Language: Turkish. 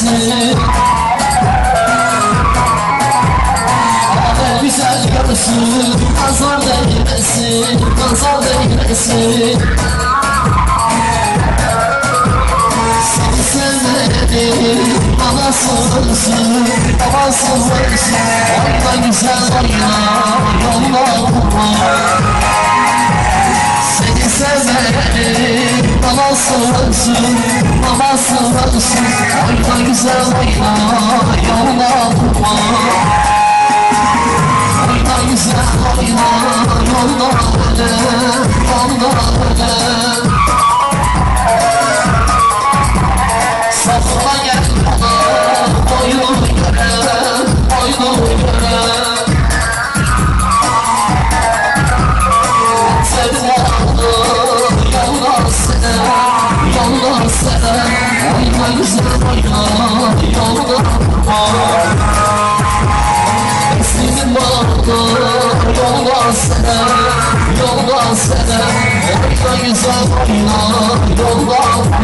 gelsin Ama güzel görsün Kanser de yemesin Kanser de yemesin Seni sevmedim Bana sorsun Bana sorsun Ondan güzel oyna Ondan Sorulsun Baba sorulsun Oyna güzel oyna Yolla vurma Oyna güzel. oyna Yolla öyle Yolla öyle Oyna Yollar Senin vardı Yollar sene Yollar sene Oyna güzel oyna Yollar